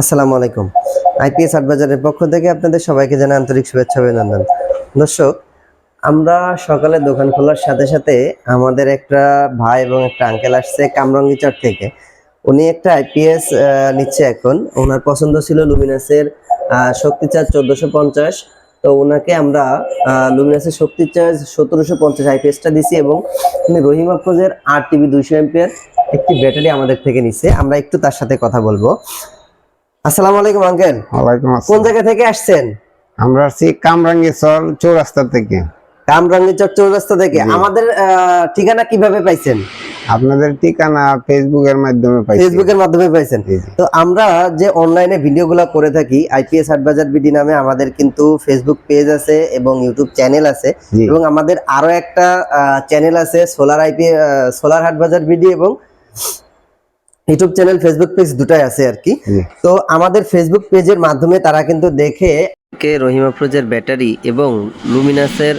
আসসালামু আলাইকুম। আইপিএস আট বাজারের পক্ষ থেকে আপনাদের সবাইকে জানাই আন্তরিক শুভেচ্ছা, অভিনন্দন। দর্শক, আমরা সকালে দোকান খোলার সাথে সাথে আমাদের একটা ভাই এবং একটা আঙ্কেল আসছে কামরঙ্গিচর থেকে। উনি একটা আইপিএস নিচ্ছে এখন। ওনার পছন্দ ছিল লুমিনাসের শক্তি চার্জ চোদ্দোশো পঞ্চাশ। তো ওনাকে আমরা লুমিনাসের শক্তি চার্জ সতেরোশো পঞ্চাশ আইপিএসটা দিছি এবং উনি রহিম আফরোজের আট টিভি দুইশো এমপিয়ার একটি ব্যাটারি আমাদের থেকে নিচ্ছে আমরা একটু তার সাথে কথা বলব। আসসালামু আলাইকুম আঙ্কেল ওয়ালাইকুম কোন জায়গা থেকে আসছেন? আমরা আসছি কামরাঙ্গি চর চৌরাস্তা থেকে। কামরাঙ্গীচর চৌরাস্তা থেকে। আমাদের ঠিকানা কীভাবে পাইছেন? আপনাদের ঠিকানা ফেসবুকের মাধ্যমে পাইছি। ফেসবুকের মাধ্যমে পাইছেন। তো আমরা যে অনলাইনে ভিডিওগুলো করে থাকি আইপিএস হাটবাজার বিডি নামে আমাদের কিন্তু ফেসবুক পেজ আছে এবং ইউটিউব চ্যানেল আছে। এবং আমাদের আরও একটা চ্যানেল আছে সোলার আইপি সোলার হাটবাজার বিডি এবং ইউটিউব চ্যানেল ফেসবুক পেজ দুটাই আছে আর কি। তো আমাদের ফেসবুক পেজের মাধ্যমে তারা কিন্তু দেখে কে রহিমা ফ্রোজের ব্যাটারি এবং লুমিনাসের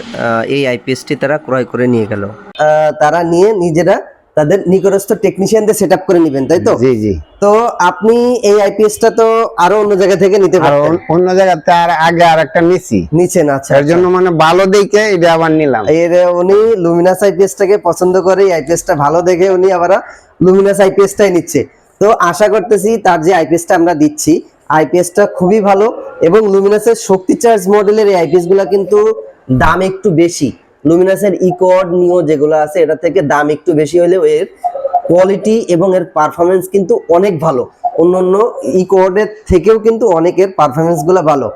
এই আইপিএসটি তারা ক্রয় করে নিয়ে গেল। তারা নিয়ে নিজেরা তাদের নিকটস্থ টেকনিশিয়ানদের সেট আপ করে নেবেন তাই তো? জি জি। তো আপনি এই আইপিএসটা তো আরও অন্য জায়গা থেকে নিতে পারেন অন- অন্য জায়গাতে আর আগে আর একটা নিছি। নিচেন আচ্ছা এর জন্য মানে ভালো দেখে এটা আবার নিলাম। এর উনি লুমিনাস আইপিএসটাকে পছন্দ করে এই আইপিএসটা ভালো দেখে উনি আবার লুমিনাস আইপিএসটাই নিচ্ছে। তো আশা করতেছি তার যে আইপিএসটা আমরা দিচ্ছি আইপিএসটা খুবই ভালো এবং লুমিনাসের শক্তি চার্জ মডেলের এই আইপিএসগুলা কিন্তু দাম একটু বেশি। লুমিনাসের ইকোয়ার্ড নিও যেগুলো আছে, এটা থেকে দাম একটু বেশি হলেও এর কোয়ালিটি এবং এর পারফরমেন্স কিন্তু অনেক ভালো। অন্য অন্য ইকোয়ার্ডের থেকেও কিন্তু অনেকের পারফরমেন্সগুলো ভালো।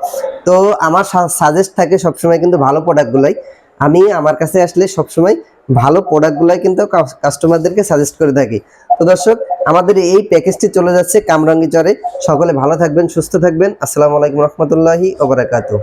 তো আমার সাজেস্ট থাকে সবসময় কিন্তু ভালো প্রোডাক্টগুলাই আমি আমার কাছে আসলে সবসময় ভালো প্রোডাক্টগুলাই কিন্তু কাস্টমারদেরকে সাজেস্ট করে থাকি। তো দর্শক, আমাদের এই প্যাকেজটি চলে যাচ্ছে কামরাঙ্গি চরে। সকলে ভালো থাকবেন, সুস্থ থাকবেন। আসসালামু আলাইকুম রহমতুল্লাহি ওবরাকাতু